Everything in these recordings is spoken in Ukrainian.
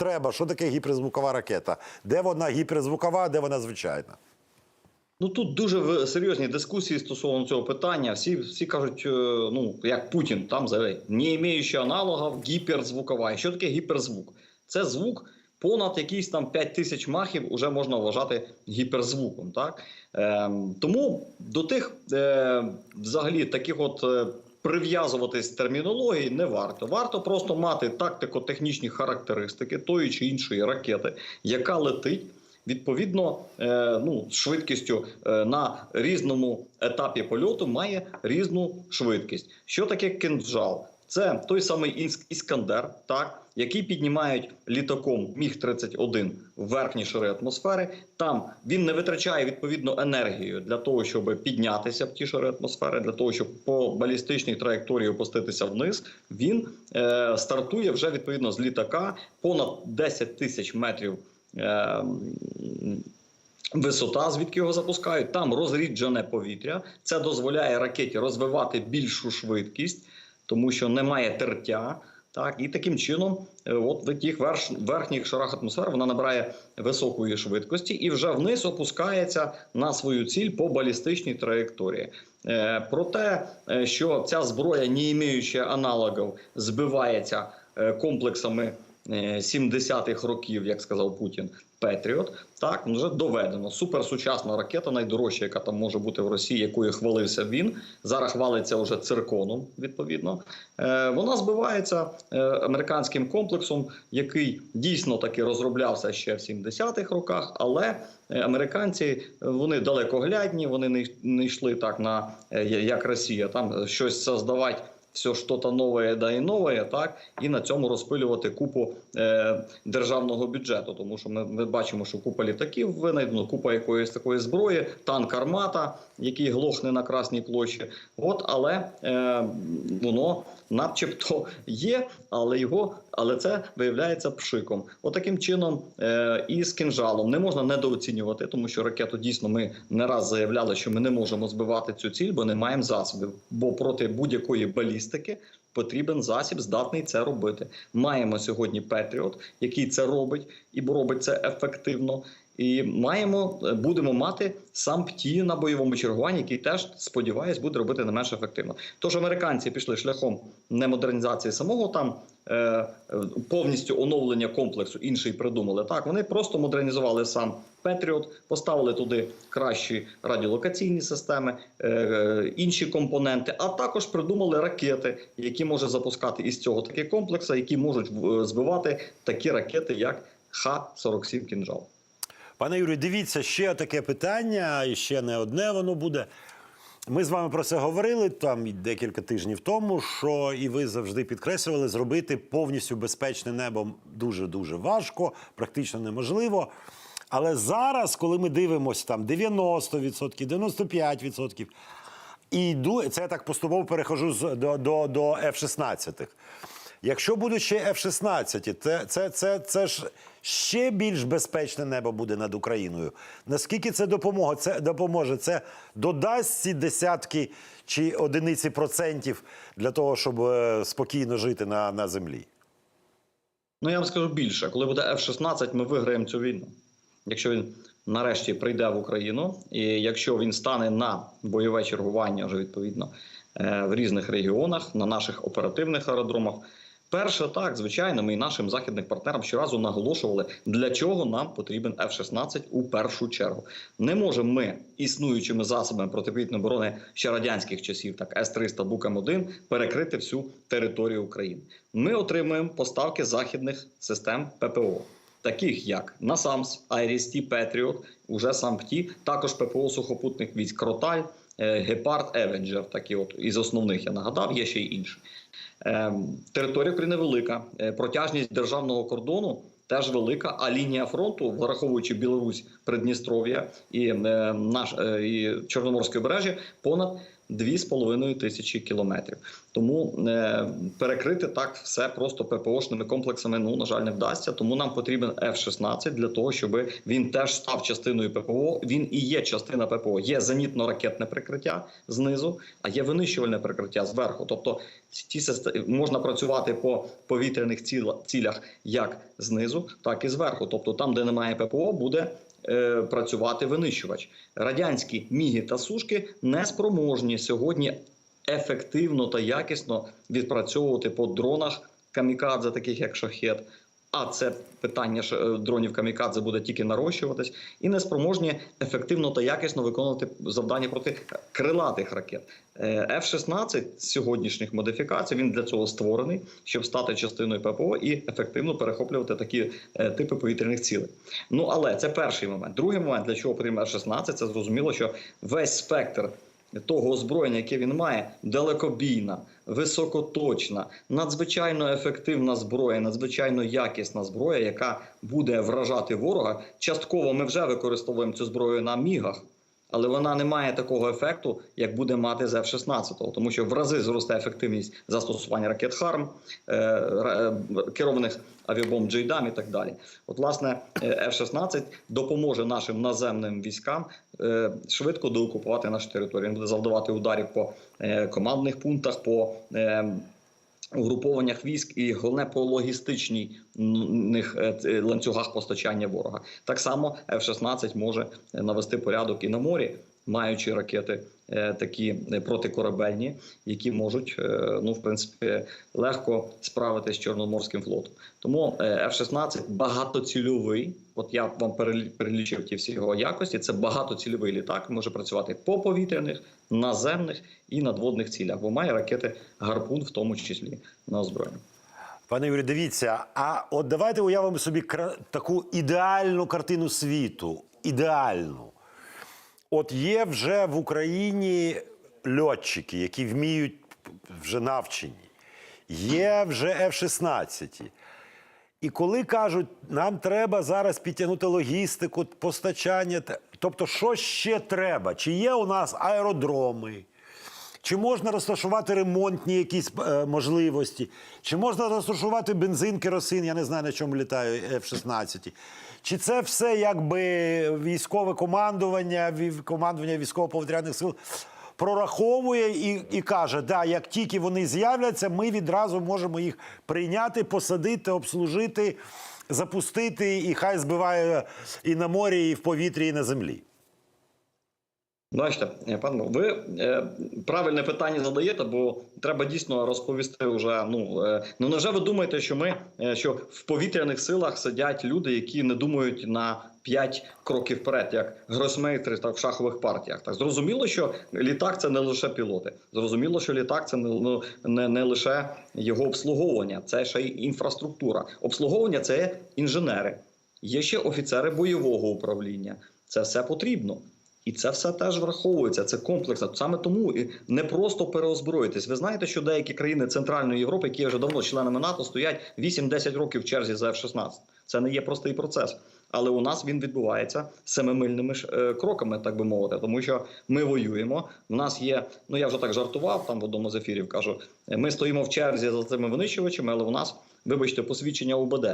треба, що таке гіперзвукова ракета? Де вона гіперзвукова, де вона звичайна? Ну тут дуже серйозні дискусії стосовно цього питання. Всі всі кажуть, е, ну як Путін там заявляє, не маючи аналогів, гіперзвукова. І що таке гіперзвук? Це звук понад якісь там 5 тисяч махів уже можна вважати гіперзвуком. Так ем, тому до тих е, взагалі таких от. Прив'язуватись термінології не варто. Варто просто мати тактико-технічні характеристики тої чи іншої ракети, яка летить відповідно е, ну, швидкістю е, на різному етапі польоту має різну швидкість. Що таке кинджал? Це той самий Іск- іскандер, так який піднімають літаком Міг 31 в верхні шари атмосфери. Там він не витрачає відповідно енергію для того, щоб піднятися в ті шари атмосфери, для того, щоб по балістичній траєкторії опуститися вниз. Він е, стартує вже відповідно з літака понад 10 тисяч метрів. Е, Висота, звідки його запускають, там розріджене повітря. Це дозволяє ракеті розвивати більшу швидкість, тому що немає тертя. Так, і таким чином, е, от в тих верш, верхніх шарах атмосфери вона набирає високої швидкості і вже вниз опускається на свою ціль по балістичній траєкторії. Е, про те, е, що ця зброя, не маючи аналогів, збивається комплексами е, 70-х років, як сказав Путін, Петріот. Так вже доведено. Суперсучасна ракета, найдорожча, яка там може бути в Росії, якою хвалився він. Зараз хвалиться вже цирконом. Відповідно, Е, вона збивається е, американським комплексом, який дійсно таки розроблявся ще в 70-х роках. Але е, американці е, вони далекоглядні, вони не, не йшли так на е, як Росія, там щось создавати все що-то нове да і нове, так і на цьому розпилювати купу е, державного бюджету. Тому що ми, ми бачимо, що купа літаків винайдено, купа якоїсь такої зброї, танк армата, який глохне на Красній площі. От, але е, воно начебто є, але його, але це виявляється пшиком. Отаким чином е, і з кинжалом не можна недооцінювати, тому що ракету дійсно ми не раз заявляли, що ми не можемо збивати цю ціль, бо не маємо засобів. Бо проти будь-якої балістики потрібен засіб, здатний це робити. Маємо сьогодні Петріот, який це робить і робить це ефективно. І маємо, е, будемо мати сам ПТІ на бойовому чергуванні, який теж сподіваюсь буде робити не менш ефективно. Тож американці пішли шляхом не модернізації самого там е, е, повністю оновлення комплексу. Інший придумали так. Вони просто модернізували сам Петріот, поставили туди кращі радіолокаційні системи, інші компоненти, а також придумали ракети, які може запускати із цього такі комплекси, які можуть збивати такі ракети, як Х-47 кінжал. Пане Юрію, дивіться, ще таке питання, і ще не одне воно буде. Ми з вами про це говорили там декілька тижнів тому, що і ви завжди підкреслювали, зробити повністю безпечне небо дуже-дуже важко, практично неможливо. Але зараз, коли ми дивимося там 90%, 95%, і йду, це я так поступово перехожу до, до, до F-16. Якщо будуть ще F-16, це, це, це, це ж ще більш безпечне небо буде над Україною. Наскільки це допомога? Це допоможе? Це додасть ці десятки чи одиниці процентів для того, щоб е, спокійно жити на, на землі? Ну я вам скажу більше, коли буде F-16, ми виграємо цю війну. Якщо він нарешті прийде в Україну, і якщо він стане на бойове чергування вже відповідно е, в різних регіонах, на наших оперативних аеродромах. Перше, так, звичайно, ми і нашим західним партнерам щоразу наголошували, для чого нам потрібен F-16 у першу чергу. Не можемо ми існуючими засобами протиповітряної оборони ще радянських часів, так С-300 Букам-1, перекрити всю територію України. Ми отримуємо поставки західних систем ППО. Таких як NASAMS, IRIS-T, Patriot, уже сам ПТІ, також ППО сухопутних військ Кроталь, е, Гепард, Евенджер. Такі от із основних я нагадав, є ще й інші. Ем, Територія України велика, е, протяжність державного кордону теж велика. А лінія фронту, враховуючи Білорусь, Придністров'я і е, наш е, і Чорноморське обережжя, понад 2,5 тисячі кілометрів. Тому е, перекрити так все просто ППОшними комплексами ну на жаль не вдасться. Тому нам потрібен F-16 для того, щоб він теж став частиною ППО. Він і є частина ППО. Є зенітно-ракетне прикриття знизу, а є винищувальне прикриття зверху. Тобто системи можна працювати по повітряних цілях як знизу, так і зверху. Тобто, там, де немає ППО, буде працювати винищувач. Радянські міги та сушки не спроможні сьогодні ефективно та якісно відпрацьовувати по дронах камікадзе, таких як шахет. А це питання ж, е, дронів камікадзе буде тільки нарощуватись, і не спроможні ефективно та якісно виконувати завдання проти крилатих ракет. Е, F-16 з сьогоднішніх модифікацій він для цього створений, щоб стати частиною ППО і ефективно перехоплювати такі е, типи повітряних цілей. Ну але це перший момент. Другий момент, для чого потрібен F-16, це зрозуміло, що весь спектр того озброєння, яке він має, далекобійна, високоточна, надзвичайно ефективна зброя, надзвичайно якісна зброя, яка буде вражати ворога. Частково ми вже використовуємо цю зброю на мігах. Але вона не має такого ефекту, як буде мати з F-16, тому що в рази зросте ефективність застосування ракет ХАРМ, е, е, керованих авіабомб Джейдам і так далі. От, власне, е, F-16 допоможе нашим наземним військам швидко доокупувати нашу територію. Він буде завдавати ударів по командних пунктах, по угрупованнях військ і головне по логістичних е, ланцюгах постачання ворога. Так само F-16 може е, навести порядок і на морі, маючи ракети е, такі е, протикорабельні, які можуть е, ну в принципі легко справитися з Чорноморським флотом. Тому е, F-16 багатоцільовий. От я вам перелі- перелічив ті всі його якості. Це багатоцільовий літак. Може працювати по повітряних, наземних і надводних цілях, бо має ракети гарпун, в тому числі на озброєння. Пане Юрій, дивіться, а от давайте уявимо собі таку ідеальну картину світу. Ідеальну. От є вже в Україні льотчики, які вміють вже навчені. Є вже F-16. І коли кажуть, нам треба зараз підтягнути логістику, постачання, тобто, що ще треба? Чи є у нас аеродроми? Чи можна розташувати ремонтні якісь е, можливості? Чи можна розташувати бензин, керосин? Я не знаю, на чому літаю F-16. Чи це все якби військове командування, командування військово-повітряних сил прораховує і, і каже, да, як тільки вони з'являться, ми відразу можемо їх прийняти, посадити, обслужити, запустити, і хай збиває і на морі, і в повітрі, і на землі. Бачите, е, пане, ви е, правильне питання задаєте, бо треба дійсно розповісти вже. Ну е, ну невже ви думаєте, що ми що в повітряних силах сидять люди, які не думають на 5 кроків вперед, як гросмейстери так в шахових партіях? Так зрозуміло, що літак це не лише пілоти. Зрозуміло, що літак це не, ну, не, не лише його обслуговування, це ще й інфраструктура. Обслуговування це інженери. Є ще офіцери бойового управління. Це все потрібно. І це все теж враховується. Це комплексно. Саме тому і не просто переозброїтись. Ви знаєте, що деякі країни Центральної Європи, які вже давно членами НАТО, стоять 8-10 років в черзі за F-16. Це не є простий процес. Але у нас він відбувається семимильними ж, е, кроками, так би мовити, тому що ми воюємо. У нас є, ну я вже так жартував там в одному з ефірів. Кажу, ми стоїмо в черзі за цими винищувачами, але у нас, вибачте, посвідчення УБД.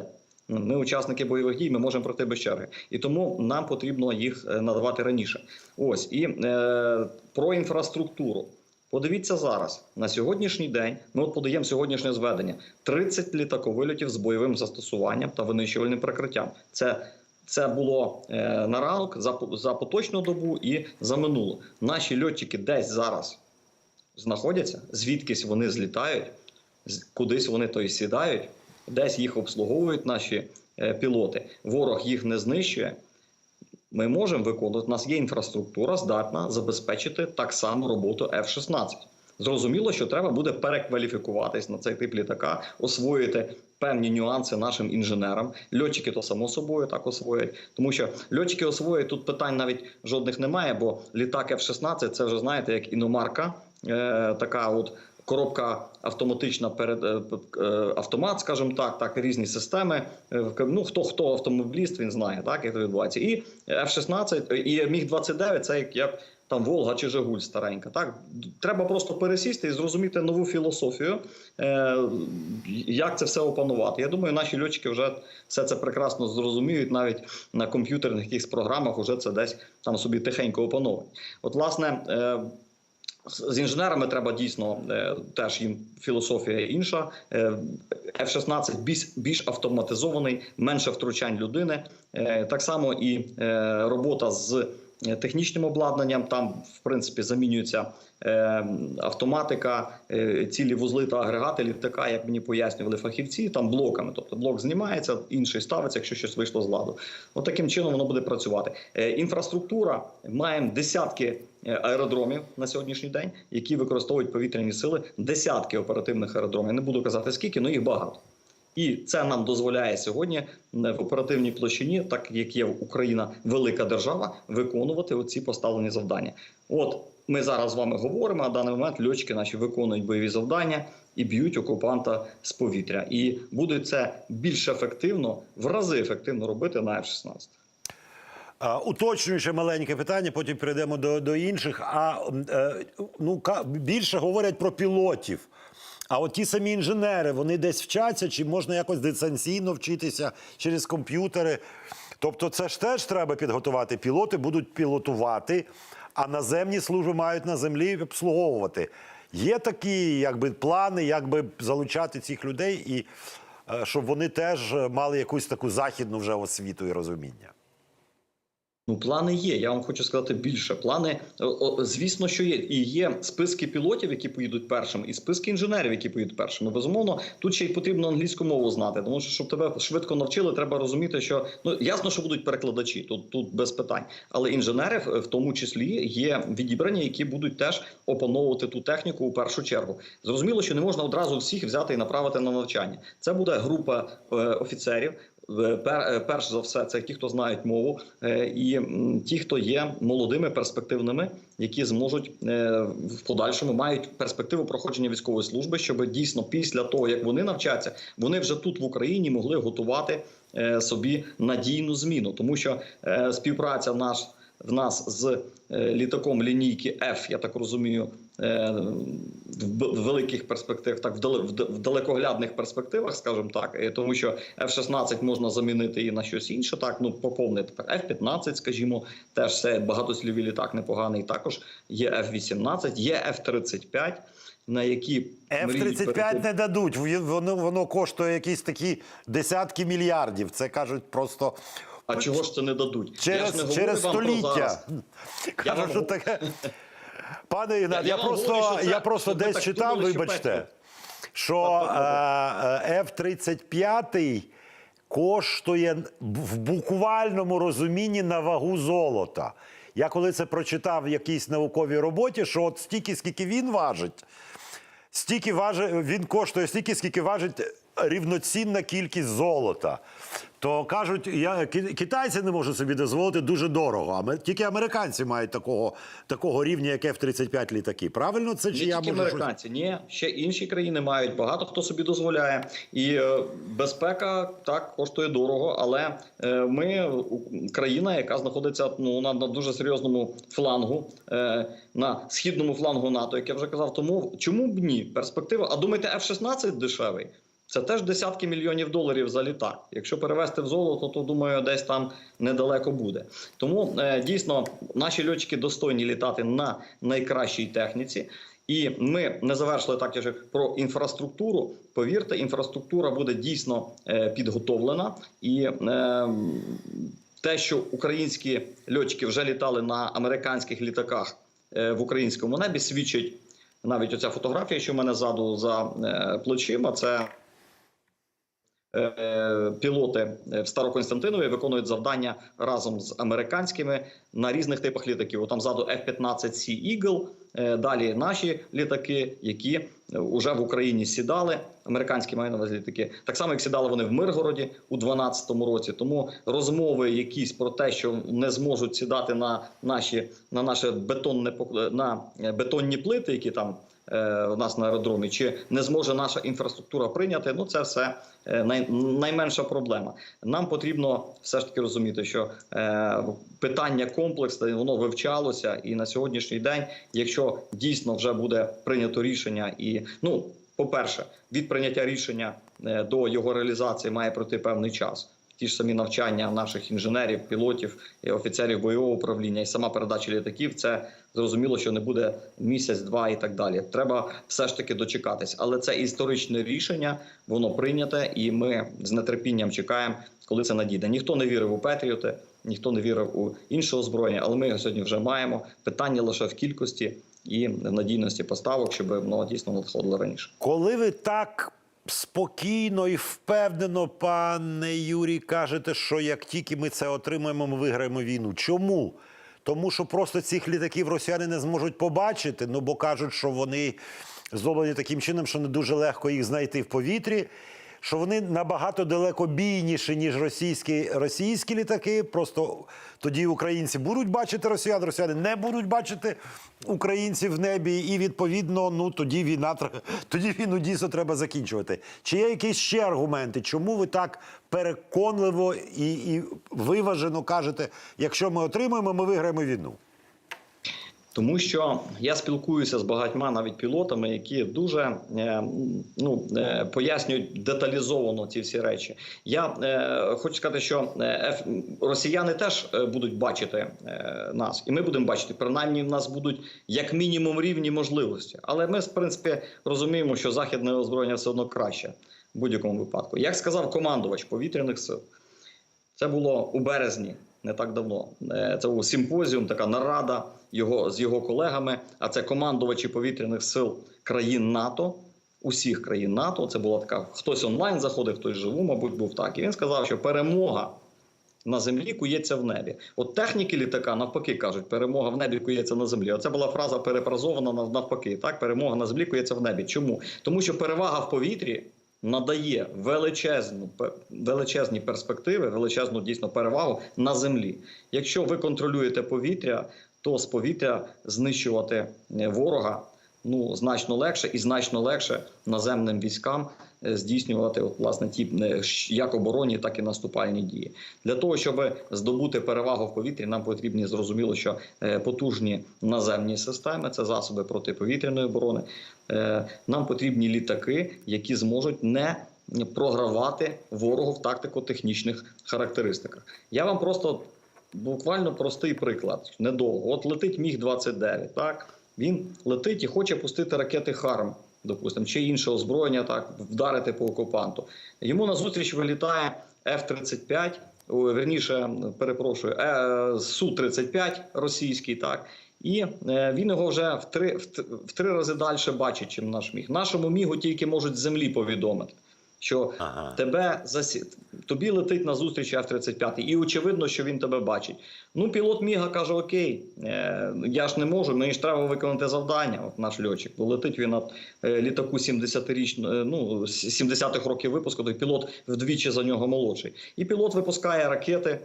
Ми учасники бойових дій, ми можемо пройти без черги, і тому нам потрібно їх е, надавати раніше. Ось і е, про інфраструктуру. Подивіться зараз на сьогоднішній день. Ми от подаємо сьогоднішнє зведення: 30 літаковильотів з бойовим застосуванням та винищувальним прикриттям. Це це було е, на ранок за, за поточну добу і за минулу. Наші льотчики десь зараз знаходяться, звідкись вони злітають, кудись вони то й сідають, десь їх обслуговують наші е, пілоти. Ворог їх не знищує. Ми можемо виконувати. У нас є інфраструктура, здатна забезпечити так само роботу F-16. Зрозуміло, що треба буде перекваліфікуватись на цей тип літака, освоїти певні нюанси нашим інженерам. Льотчики то само собою так освоять, тому що льотчики освоять тут питань навіть жодних немає, бо літак F-16 це вже знаєте як іномарка, е, така от. Коробка автоматична перед е, е, автомат, скажімо так, так різні системи. Е, Ну хто хто автомобіліст, він знає, так як це відбувається. І F-16, і Міг 29 це як, як там Волга чи Жигуль старенька. Так треба просто пересісти і зрозуміти нову філософію, як це все опанувати. Я думаю, наші льотчики вже все це прекрасно зрозуміють, навіть на комп'ютерних якихось програмах вже це десь там собі тихенько опановують. От, власне. З інженерами треба дійсно е, теж їм філософія інша. Е, F-16 більш, більш автоматизований, менше втручань людини. Е, так само і робота з технічним обладнанням. Там, в принципі, замінюється е, автоматика, е, цілі вузли та агрегати літака, як мені пояснювали фахівці, там блоками. Тобто блок знімається, інший ставиться, якщо щось вийшло з ладу. От таким чином воно буде працювати. Е, інфраструктура маємо десятки е, аеродромів на сьогоднішній день, які використовують повітряні сили, десятки оперативних аеродромів. Я не буду казати скільки, але їх багато. І це нам дозволяє сьогодні е, в оперативній площині, так як є Україна велика держава, виконувати оці поставлені завдання. От ми зараз з вами говоримо. А в даний момент льотчики наші виконують бойові завдання і б'ють окупанта з повітря. І будуть це більш ефективно, в рази ефективно робити на F-16. А, Уточнюючи маленьке питання, потім перейдемо до, до інших. А е, ну більше говорять про пілотів. А от ті самі інженери, вони десь вчаться, чи можна якось дистанційно вчитися через комп'ютери. Тобто, це ж теж треба підготувати. Пілоти будуть пілотувати, а наземні служби мають на землі обслуговувати. Є такі якби, плани, як би залучати цих людей, і е, щоб вони теж мали якусь таку західну вже освіту і розуміння. Ну, плани є. Я вам хочу сказати більше. Плани, звісно, що є. І є списки пілотів, які поїдуть першими, і списки інженерів, які поїдуть першими. Безумовно, тут ще й потрібно англійську мову знати. Тому що щоб тебе швидко навчили, треба розуміти, що ну ясно, що будуть перекладачі. Тут тут без питань. Але інженери, в в тому числі, є відібрані, які будуть теж опановувати ту техніку у першу чергу. Зрозуміло, що не можна одразу всіх взяти і направити на навчання. Це буде група е, офіцерів. Е, е, перш за все, це ті, хто знають мову, е, і ті, хто є молодими, перспективними, які зможуть в подальшому мають перспективу проходження військової служби, щоб дійсно після того, як вони навчаться, вони вже тут в Україні могли готувати собі надійну зміну, тому що співпраця наш. В нас з літаком лінійки F, я так розумію, в великих перспективах, так в далекоглядних перспективах, скажімо так, е, тому що F-16 можна замінити і на щось інше. Так, ну поповнити так. F-15, скажімо, теж це багатослівий літак непоганий. Також є F-18, є F-35, на які мріють F-35 перейти- не дадуть. Воно, воно коштує якісь такі десятки мільярдів. Це кажуть просто А чого ж це не дадуть? Я ж не через століття. вам що таке. Пане Ігнат, Я- я, просто, говорю, це- я просто десь так читав, думали, вибачте, що Так, е, F-35 коштує в буквальному розумінні на вагу золота. Я коли це прочитав в якійсь науковій роботі, що от стільки, скільки він важить, стільки важить, він коштує стільки, скільки важить рівноцінна кількість золота. То кажуть, я, ки- китайці не можуть собі дозволити дуже дорого. А тільки американці мають такого, такого рівня, як F-35 літаки. Правильно це чи Не я тільки можу американці, ні, ще інші країни мають багато хто собі дозволяє. І е, безпека так коштує дорого, але е, ми країна, яка знаходиться ну на, на дуже серйозному флангу, е, на східному флангу НАТО, як я вже казав. Тому чому б ні? Перспектива. А думаєте, F-16 дешевий? Це теж десятки мільйонів доларів за літак. Якщо перевести в золото, то думаю, десь там недалеко буде. Тому е, дійсно наші льотчики достойні літати на найкращій техніці. І ми не завершили так я про інфраструктуру. Повірте, інфраструктура буде дійсно е, підготовлена, і е, те, що українські льотчики вже літали на американських літаках в українському небі, свідчить навіть оця фотографія, що в мене ззаду за плечима. Це Пілоти в Староконстантинові виконують завдання разом з американськими на різних типах літаків. Там ззаду F-15C Eagle, е, далі наші літаки, які вже в Україні сідали. Американські маю на літаки. Так само, як сідали вони в Миргороді у 2012 році. Тому розмови якісь про те, що не зможуть сідати на наші на наше бетонне на бетонні плити, які там е, у нас на аеродромі, чи не зможе наша інфраструктура прийняти. Ну це все е, найменша проблема. Нам потрібно все ж таки розуміти, що е, питання комплексне воно вивчалося, і на сьогоднішній день, якщо дійсно вже буде прийнято рішення, і ну, по-перше, від прийняття рішення е, до його реалізації має пройти певний час. Ті ж самі навчання наших інженерів, пілотів, офіцерів бойового управління і сама передача літаків. Це зрозуміло, що не буде місяць, два і так далі. Треба все ж таки дочекатись. Але це історичне рішення, воно прийняте, і ми з нетерпінням чекаємо, коли це надійде. Ніхто не вірив у Петріоти, ніхто не вірив у інше озброєння, але ми його сьогодні вже маємо. Питання лише в кількості і надійності поставок, щоб воно дійсно надходило раніше. Коли ви так спокійно і впевнено, пане Юрій, кажете, що як тільки ми це отримаємо, ми виграємо війну. Чому? Тому що просто цих літаків росіяни не зможуть побачити, ну бо кажуть, що вони зроблені таким чином, що не дуже легко їх знайти в повітрі. Що вони набагато далекобійніші, ніж російські, російські літаки. Просто тоді українці будуть бачити росіян, росіяни не будуть бачити українців в небі, і відповідно, ну тоді війна тоді війну дійсно треба закінчувати. Чи є якісь ще аргументи? Чому ви так переконливо і, і виважено кажете, якщо ми отримаємо, ми виграємо війну? Тому що я спілкуюся з багатьма навіть пілотами, які дуже е, ну, е, пояснюють деталізовано ці всі речі. Я е, хочу сказати, що росіяни теж будуть бачити нас, і ми будемо бачити. Принаймні, в нас будуть як мінімум рівні можливості. Але ми, в принципі, розуміємо, що західне озброєння все одно краще в будь-якому випадку. Як сказав командувач повітряних сил, це було у березні, не так давно. Це був симпозіум, така нарада його з його колегами. А це командувачі повітряних сил країн НАТО, усіх країн НАТО. Це була така хтось онлайн заходив, хтось живу, мабуть, був так. І він сказав, що перемога. На землі кується в небі. От техніки літака навпаки кажуть, перемога в небі кується на землі. Оце була фраза перефразована на- навпаки. Так, перемога на землі кується в небі. Чому? Тому що перевага в повітрі надає величезну величезні перспективи, величезну дійсно перевагу на землі. Якщо ви контролюєте повітря, то з повітря знищувати е, ворога ну значно легше і значно легше наземним військам е, здійснювати от, власне ті е, як оборонні, так і наступальні дії. Для того щоб здобути перевагу в повітрі, нам потрібні зрозуміло, що потужні наземні системи, це засоби протиповітряної оборони. Нам потрібні літаки, які зможуть не програвати ворогу в тактико-технічних характеристиках. Я вам просто буквально простий приклад. Недовго. От летить Міг 29 так він летить і хоче пустити ракети Харм, допустимо, чи інше озброєння, так вдарити по окупанту. Йому назустріч вилітає F-35, верніше, перепрошую, е, Су-35 російський, так. І е, він його вже в три, в, три рази далі бачить, чим наш міг. Нашому мігу тільки можуть з землі повідомити, що Ага. тебе засі... тобі летить на зустріч F-35, і очевидно, що він тебе бачить. Ну, пілот Міга каже: Окей, е, я ж не можу, мені ж треба виконати завдання. От наш льотчик. Бо летить він на е, літаку 70-річно, е, ну, з 70-х років випуску, то пілот вдвічі за нього молодший. І пілот випускає ракети,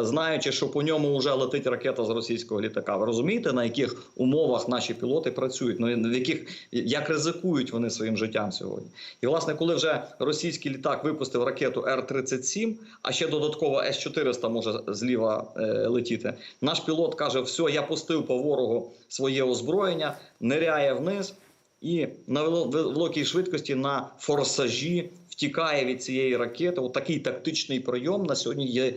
знаючи, що по ньому вже летить ракета з російського літака. Ви розумієте, на яких умовах наші пілоти працюють? Ну, в яких як ризикують вони своїм життям сьогодні? І власне, коли вже російський літак випустив ракету Р-37, а ще додатково С-400 може зліва е, летіти. Наш пілот каже: все, я пустив по ворогу своє озброєння, ниряє вниз і на великій швидкості на форсажі втікає від цієї ракети. От такий тактичний прийом на сьогодні є